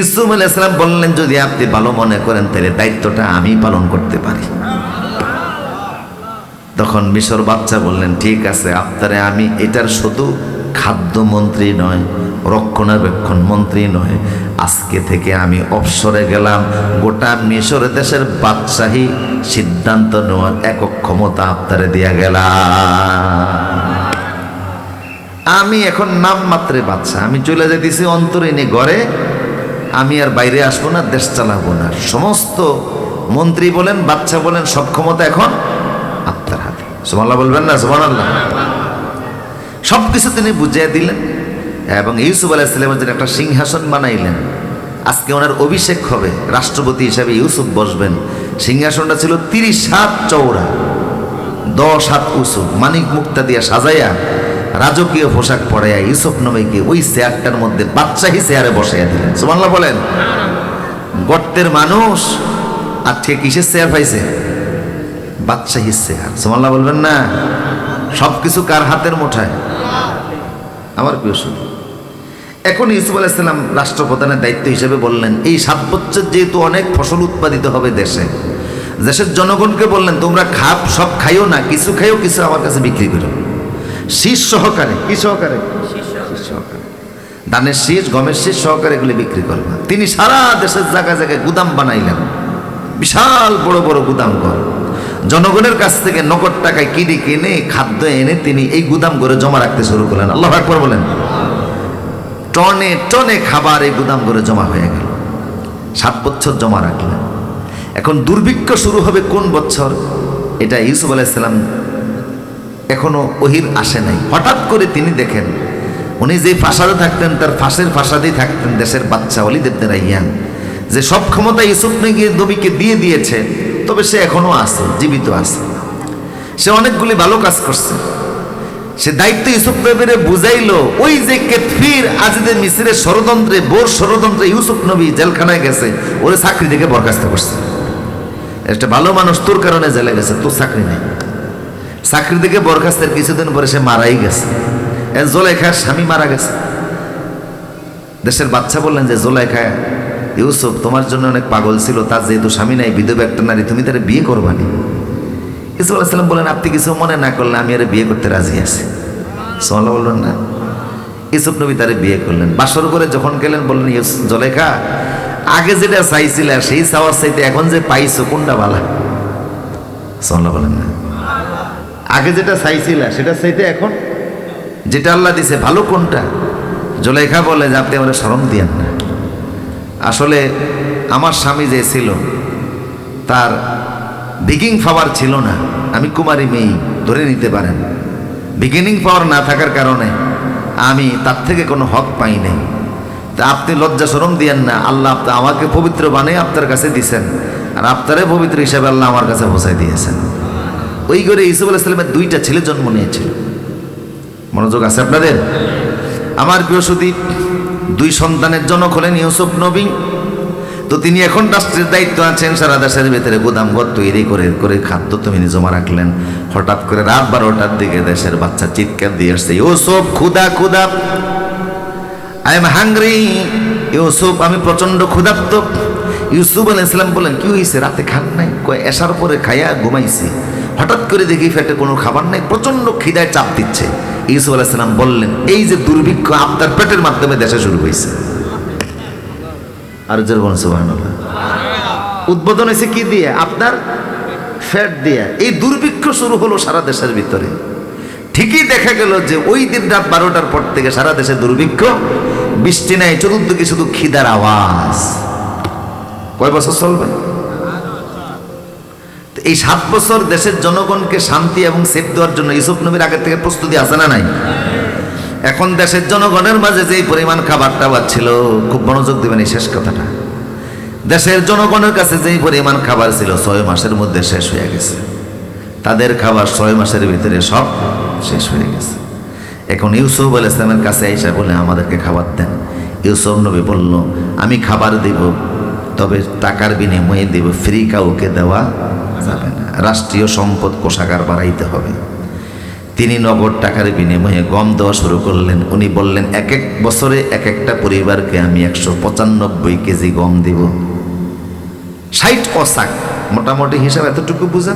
ইসুফ আলাইসালাম বললেন, যদি আপনি ভালো মনে করেন, তাহলে দায়িত্বটা আমি পালন করতে পারি। তখন মিশর বাচ্চা বললেন, ঠিক আছে, আপনারে আমি এটার শুধু খাদ্যমন্ত্রী নয়, রক্ষণাবেক্ষণ মন্ত্রী নয়, আজকে থেকে আমি অবসরে গেলাম। গোটা মিশর দেশের বাদশাহী সিদ্ধান্ত নেওয়ার একক ক্ষমতা আপনারে দিয়া গেলাম। আমি এখন নাম মাত্রে বাচ্চা আমি চলে যেতেছি অন্তরিনী ঘরে আমি আর বাইরে আসব না, দেশ চালাবো না। সমস্ত মন্ত্রী বলেন বাচ্চা বলেন, সব ক্ষমতা এখন আপনার হাতে। সোমাল্লাহ বলবেন না সুমান আল্লাহ সব কিছু তিনি বুঝিয়ে দিলেন এবং ইউসুফ আলাইসালামের জন্য একটা সিংহাসন বানাইলেন। আজকে ওনার অভিষেক হবে, রাষ্ট্রপতি হিসাবে ইউসুফ বসবেন। সিংহাসনটা ছিল তিরিশ হাত চৌড়া দশ হাত উঁচু, মানিক মুক্তা দিয়া সাজাইয়া রাজকীয় পোশাক পরাইয়া ইউসুফ নবীকে ওই চেয়ারটার মধ্যে বাদশাহী চেয়ারে বসাইয়া দিলেন। সুমাল্লাহ বলেন, গর্তের মানুষ, আর ঠিক কিসের চেয়ার পাইছে? বাদশাহী চেয়ার। সুমাল্লাহ বলবেন না সব কিছু কার হাতের মুঠায়? আমার প্রিয় শুধু এখন ইউসুফ আলাইসাল্লাম রাষ্ট্রপ্রধানের দায়িত্ব হিসেবে বললেন, এই সাত বছর যেহেতু অনেক ফসল উৎপাদিত হবে দেশে, দেশের জনগণকে বললেন, তোমরা খাপ সব খাইও না, কিছু খাইও, কিছু আমার কাছে বিক্রি করো। শীষ সহকারে, কি সহকারে? সহকারে। ধানের শীষ, গমের শীষ সহকারে এগুলি বিক্রি করবা। তিনি সারা দেশের জায়গায় জায়গায় গুদাম বানাইলেন। বিশাল বড় বড় গুদাম ঘর। জনগণের কাছ থেকে নগদ টাকায় কিনে কিনে খাদ্য এনে তিনি এই গুদাম করে জমা রাখতে শুরু করলেন। আল্লাহ একবার বলেন। টনে টনে খাবার এই গুদাম করে জমা হয়ে গেল। সাত বছর জমা রাখলেন। এখন দুর্ভিক্ষ শুরু হবে কোন বছর? এটা ইউসুফ আলাইসাল্লাম এখনও ওহির আসে নাই। হঠাৎ করে তিনি দেখেন, উনি যে ফাঁসাদে থাকতেন, তার ফাঁসের ফাঁসাদেই থাকতেন দেশের বাচ্চা অলিদেবদের ইয়ান যে সব ক্ষমতা ইউসুফ নবীকে নবীকে দিয়ে দিয়েছে, তবে সে এখনও আছে, জীবিত আছে। সে অনেকগুলি ভালো কাজ করছে। সে দায়িত্ব ইউসুফ নবীর বুঝাইলো, ওই যে কেতফির আজিদের মিসিরের ষড়যন্ত্রে, বোর ষড়যন্ত্রে ইউসুফ নবী জেলখানায় গেছে, ওরে চাকরি থেকে বরখাস্ত করছে। একটা ভালো মানুষ তোর কারণে জেলে গেছে, তোর চাকরি নেই। চাকরি থেকে বরখাস্তের কিছুদিন পরে সে মারাই গেছে। জোলেখার স্বামী মারা গেছে। দেশের বাচ্চা বললেন যে জোলেখা ইউসুফ, তোমার জন্য অনেক পাগল ছিল, তার যেহেতু স্বামী নাই, বিধবা একটা নারী, তুমি তারা বিয়ে করবানি ইসুফ আলাইসাল্লাম বলেন আপনি কিছু মনে না করলে আমি আর বিয়ে করতে রাজি আছি। সোমাল্লাহ বললেন, না। ইসুফ নবী তারে বিয়ে করলেন। বাসর করে যখন গেলেন, বললেন ইউসুফ জলেখা আগে যেটা চাইছিল, সেই চাওয়ার চাইতে এখন যে পাইছো, কোনটা ভালা? সোমাল্লাহ বলেন না। আগে যেটা চাইছিল, সেটা চাইতে এখন? যেটা আল্লাহ দিছে, ভালো কোনটা? জলেখা বলে যে আপনি আমার স্মরণ দিয়েন না। আসলে আমার স্বামী যে ছিল, তার বিগিং পাওয়ার ছিল না। আমি কুমারী মেয়ে, ধরে নিতে পারেন। বিগিনিং পাওয়ার না থাকার কারণে আমি তার থেকে কোনো হক পাই নাই। তা আপনি লজ্জা সরম দিয়েন না, আল্লাহ আপনি আমাকে পবিত্র বানিয়ে আপনার কাছে দিছেন। আর আপনারে পবিত্র হিসাবে আল্লাহ আমার কাছে পৌঁছাই দিয়েছেন। ওই করে ইসুফ আলাইসালামের দুইটা ছেলে জন্ম নিয়েছিল মনোযোগ আছে আপনাদের? আমার সুদীপ দুই সন্তানের জনক হলেন ইউসুফ নবী। তো তিনি এখন রাষ্ট্রের দায়িত্ব আছেন, সারা দেশের ভেতরে গুদামঘর তৈরি করে করে খাদ্য তুমি জমা রাখলেন। হঠাৎ করে রাত বারোটার দিকে দেশের বাচ্চা চিৎকার দিয়ে আসছে, ইউসুফ খুদা খুদা আই এম হাংরি ইউসুফ, আমি প্রচণ্ড ক্ষুধার্ত। ইউসুফ আল ইসলাম বলেন কি হয়েছে রাতে খান নাই? কয়, এসার পরে খাইয়া ঘুমাইছি। হঠাৎ করে দেখি পেটে কোনো খাবার নাই প্রচণ্ড খিদায় চাপ দিচ্ছে। ইউসুফ আলাইসাল্লাম বললেন, এই যে দুর্ভিক্ষ আপনার পেটের মাধ্যমে দেশে শুরু হয়েছে। আর জোর সুবহানাল্লাহ। উদ্বোধন হয়েছে কি দিয়ে? আপনার ফ্যাট দিয়ে। এই দুর্ভিক্ষ শুরু হলো সারা দেশের ভিতরে। ঠিকই দেখা গেল যে ওই দিন রাত বারোটার পর থেকে সারা দেশে দুর্ভিক্ষ, বৃষ্টি নাই, চতুর্দিকে শুধু খিদার আওয়াজ। কয় বছর চলবে? এই সাত বছর দেশের জনগণকে শান্তি এবং সেফ দেওয়ার জন্য ইসুফ নবীর আগের থেকে প্রস্তুতি আছে না নাই? এখন দেশের জনগণের মাঝে যেই পরিমাণ খাবার টাবার ছিল, খুব মনোযোগ দেবেন এই শেষ কথাটা। দেশের জনগণের কাছে যেই পরিমাণ খাবার ছিল, ছয় মাসের মধ্যে শেষ হয়ে গেছে। তাদের খাবার ছয় মাসের ভিতরে সব শেষ হয়ে গেছে। এখন ইউসুফ আল ইসলামের কাছে এসে বলে, আমাদেরকে খাবার দেন। ইউসুফ নবী বলল, আমি খাবার দিব, তবে টাকার বিনিময়ে দেব, ফ্রি কাউকে দেওয়া যাবে না। রাষ্ট্রীয় সম্পদ কোষাগার বাড়াইতে হবে। তিনি নগদ টাকার বিনিময়ে গম দেওয়া শুরু করলেন। উনি বললেন, এক এক বছরে এক একটা পরিবারকে আমি একশো পঁচানব্বই কেজি গম দিব। ষাট অসাক মোটামুটি হিসাব এতটুকু বুঝা?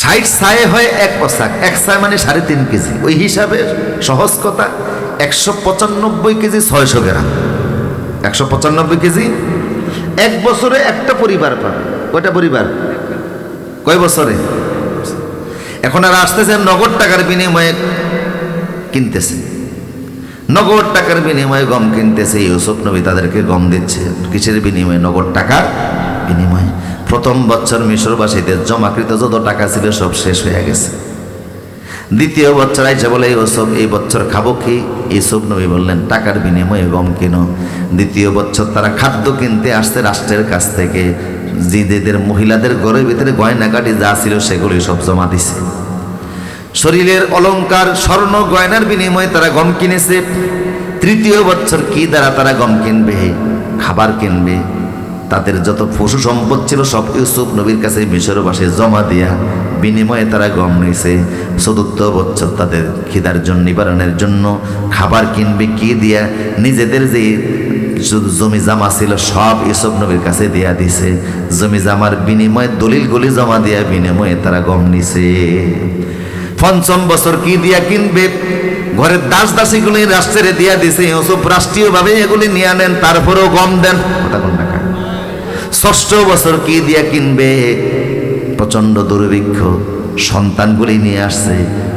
ষাট সায়ে হয় এক অসাক এক সায় মানে সাড়ে তিন কেজি। ওই হিসাবে সহজ কথা, একশো পঁচানব্বই কেজি ছয়শো গ্রাম। একশো পঁচানব্বই কেজি এক বছরে একটা পরিবার পাবে। কয়টা পরিবার? কয় বছরে? এখন আর আসতেছে নগদ টাকার বিনিময়ে কিনতেছে। নগদ টাকার বিনিময়ে গম কিনতেছে, ইউসুফ নবী তাদেরকে গম দিচ্ছে। কিসের বিনিময়ে? নগদ টাকার বিনিময়ে। প্রথম বছর মিশরবাসীদের জমাকৃত যত টাকা ছিল সব শেষ হয়ে গেছে। দ্বিতীয় বছর আইসা বলে, ইউসুফ, এই বছর খাব কি? ইউসুফ নবী বললেন, টাকার বিনিময়ে গম কিনো। দ্বিতীয় বছর তারা খাদ্য কিনতে আসছে রাষ্ট্রের কাছ থেকে। জিদেদের মহিলাদের ঘরের ভিতরে গয়নাগাটি যা ছিল সেগুলি সব জমা দিছে। শরীরের অলংকার স্বর্ণ গয়নার বিনিময়ে তারা গম কিনেছে। তৃতীয় বছর কি দ্বারা তারা গম কিনবে, খাবার কিনবে, তাদের যত পশু সম্পদ ছিল সব ইউসুফ নবীর কাছে মিশরবাসে জমা দিয়া বিনিময়ে তারা গম নিয়েছে। চতুর্থ বছর তাদের খিদার জন্য, নিবারণের জন্য খাবার কিনবে কি দিয়া, নিজেদের যে জমি জামা ছিল, সব ইউসুফ নবীর কাছে দিয়া দিছে। জমি জামার বিনিময়ে, দলিলগুলি জমা দিয়া বিনিময়ে তারা গম নিছে। পঞ্চম বছর কি দিয়া কিনবে? ঘরের দাস দাসীগুলি রাষ্ট্রে দিয়া দিছে। ইউসুফ রাষ্ট্রীয়ভাবে এগুলি নিয়ে আনেন, তারপরেও গম দেন। কথা কোন টাকা? ষষ্ঠ বছর কি দিয়া কিনবে? প্রচণ্ড দুর্ভিক্ষ। সন্তানগুলি নিয়ে আসছে।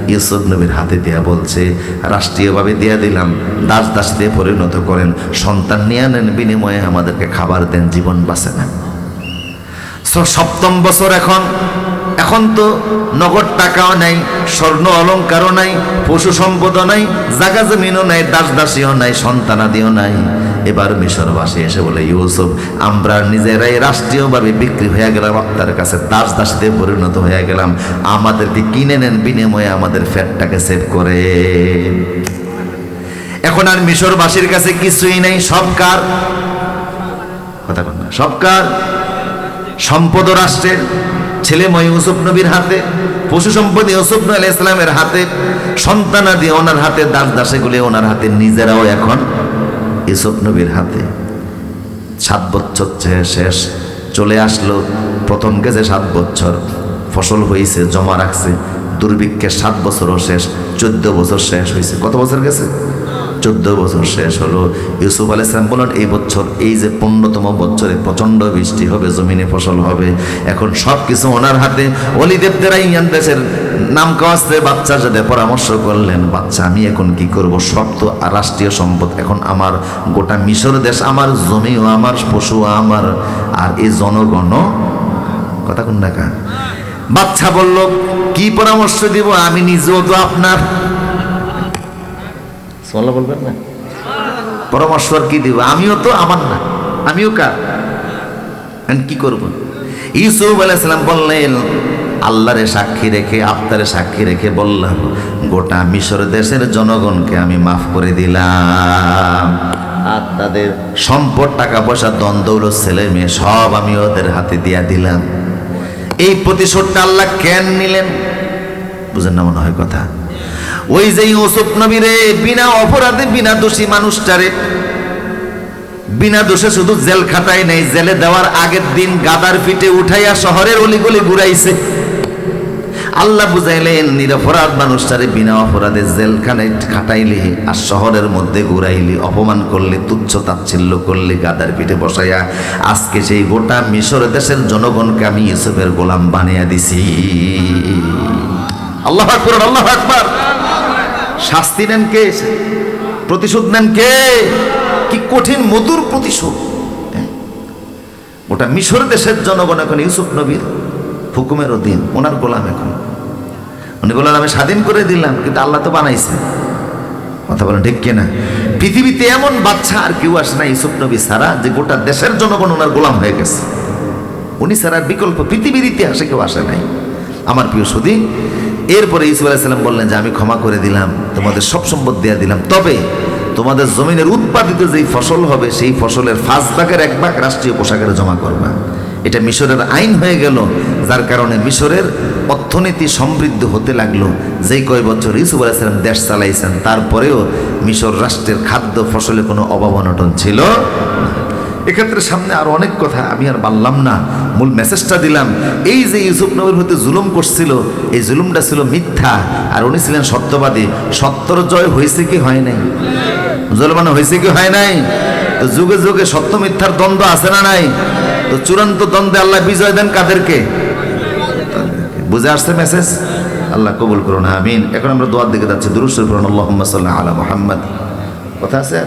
ইউসুফ নবীর হাতে দেয়া বলছে, রাষ্ট্রীয়ভাবে দেয়া দিলাম, দাস দাসীতে পরিণত করেন, সন্তান নিয়ে আনেন, বিনিময়ে আমাদেরকে খাবার দেন, জীবন বাঁচে না সপ্তম বছর এখন এখন তো নগদ টাকাও নাই, স্বর্ণ অলঙ্কারও নাই, পশু সম্পদও নাই, জাগা জমিনও নাই, দাস দাসীও নাই সন্তানাদিও নাই। এবার মিশরবাসী এসে বলে, ইউসুফ, আমরা নিজেরাই রাষ্ট্রীয়ভাবে বিক্রি হয়ে গেলাম, আপনার কাছে দাস দাসীতে পরিণত হয়ে গেলাম। আমাদেরকে কিনে নেন, বিনিময়ে আমাদের ফ্যাটটাকে সেভ করে। এখন আর মিশরবাসীর কাছে কিছুই নেই, সব কার? কথা না, সব কার? সম্পদ রাষ্ট্রের। ছেলে ময় ইউসুফ নবীর হাতে, পশু সম্পদ ইউসুফ আলাইহিস সালামের হাতে সন্তানাদি ওনার হাতে, দাস দাসেগুলি ওনার হাতে, নিজেরাও এখন ইউসুফ নবীর হাতে। সাত বছর শেষ, চলে আসলো, প্রথম গেছে সাত বছর, ফসল হয়েছে জমা রাখছে, দুর্ভিক্ষের সাত বছরও শেষ, চোদ্দ বছর শেষ হয়েছে কত বছর গেছে? চোদ্দ বছর শেষ হলো। ইউসুফ আলাইসলাম বলেন এই বছর এই যে পূর্ণতম বছরে প্রচণ্ড বৃষ্টি হবে, জমিনে ফসল হবে। এখন সব কিছু ওনার হাতে। অলিদেবদেরাই ইয়ান দেশের নাম কাওয়াজতে বাচ্চার সাথে পরামর্শ করলেন, বাচ্চা আমি এখন কি করব? সব তো রাষ্ট্রীয় সম্পদ। এখন আমার গোটা মিশর দেশ আমার, জমিও আমার পশু আমার। আর এই জনগণ কথা কোন না কা? বাচ্চা বলল, কি পরামর্শ দিব? আমি নিজেও তো আপনার সোলা বলবেন না? পরামর্শ আর কি দিব? আমিও তো আমার না। আমিও কার? কি করব? ইউসুফ আলাইসালাম বললেন, আল্লাহরে সাক্ষী রেখে আত্মারে সাক্ষী রেখে বললাম, গোটা মিশর দেশের জনগণকে আমি মাফ করে দিলাম। আর তাদের সম্পদ, টাকা পয়সা, দ্বন্দ্ব ছেলে মেয়ে, সব আমি ওদের হাতে দিয়া দিলাম। এই প্রতিশোধটা আল্লাহ কেন নিলেন? বুঝেন না মনে হয় কথা। ওই যে ইউসুফ নবীরে বিনা অপরাধে, বিনা দোষী মানুষটারে। বিনা দোষে শুধু জেল খাটাই নাই, জেলে দেওয়ার আগের দিন গাদার পিঠে উঠাইয়া শহরের অলিগলি ঘুরাইছে। আল্লাহ বুঝাইলেন, নিরপরাধ মানুষটারে বিনা অপরাধে জেলখানে খাটাইলি আর শহরের মধ্যে ঘুরাইলি, অপমান করলে, তুচ্ছ তাচ্ছিল্য করলে, গাদার পিঠে বসাইয়া আজকে সেই গোটা মিশর দেশের জনগণকে আমি ইউসুফের গোলাম বানিয়ে দিছি। আল্লাহ আকবর আল্লাহ আকবর। শাস্তি নেন কে? প্রতিশোধ নেন কে? কি কঠিন মধুর প্রতিশোধ? ওটা মিশর দেশের জনগণ এখন ইউসুফ নবীর হুকুমের অধীন, ওনার গোলাম এখন। উনি বললেন, আমি স্বাধীন করে দিলাম, কিন্তু আল্লাহ তো বানাইছে। কথা বলেন, ঠিক কিনা? পৃথিবীতে এমন বাচ্চা আর কেউ আসে না ইউসুফ নবী ছাড়া, যে গোটা দেশের জনগণ ওনার গোলাম হয়ে গেছে। উনি ছাড়া বিকল্প পৃথিবীর ইতিহাসে কেউ আসে নাই। আমার প্রিয় সুদী এরপরে ইসুফ আলাইসাল্লাম বললেন যে, আমি ক্ষমা করে দিলাম, তোমাদের সব সম্পদ দেয়া দিলাম। তবে তোমাদের জমিনের উৎপাদিত যেই ফসল হবে, সেই ফসলের পাঁচ ভাগের এক ভাগ রাষ্ট্রীয় পোশাকের জমা করবা। এটা মিশরের আইন হয়ে গেল, যার কারণে মিশরের অর্থনীতি সমৃদ্ধ হতে লাগল। যেই কয় বছর ইসুফ আলাইসালাম দেশ চালাইছেন, তারপরেও মিশর রাষ্ট্রের খাদ্য ফসলে কোনো অভাব অনটন ছিল না। এক্ষেত্রে সামনে আরও অনেক কথা আমি আর বললাম না। মূল মেসেজটা দিলাম। এই যে ইউসুফ নবীর হতে জুলুম করছিল, এই জুলুমটা ছিল মিথ্যা। আর উনি ছিলেন সত্যবাদী। সত্যর জয় হয়েছে কি হয় নাই? জলমানো হয়েছে কি হয় নাই? তো যুগে যুগে সত্য মিথ্যার দ্বন্দ্ব আছে না নাই? তো চূড়ান্ত দ্বন্দ্বে আল্লাহ বিজয় দেন কাদেরকে? বুঝে আসছে মেসেজ আল্লাহ কবুল করুন, আমিন। এখন আমরা দোয়ার দিকে যাচ্ছি। দুরুশ্বর করুন আল্লাহ মোহাম্মদ। কথা আছে?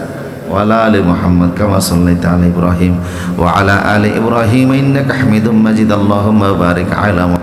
ওয়ালা আলী মোহাম্মদ কামা সাল্লাই আল ইব্রাহিম ও আলা আলী ইব্রাহিম ইন্নাক হামিদুম মাজিদ। আল্লাহ বারিক আলা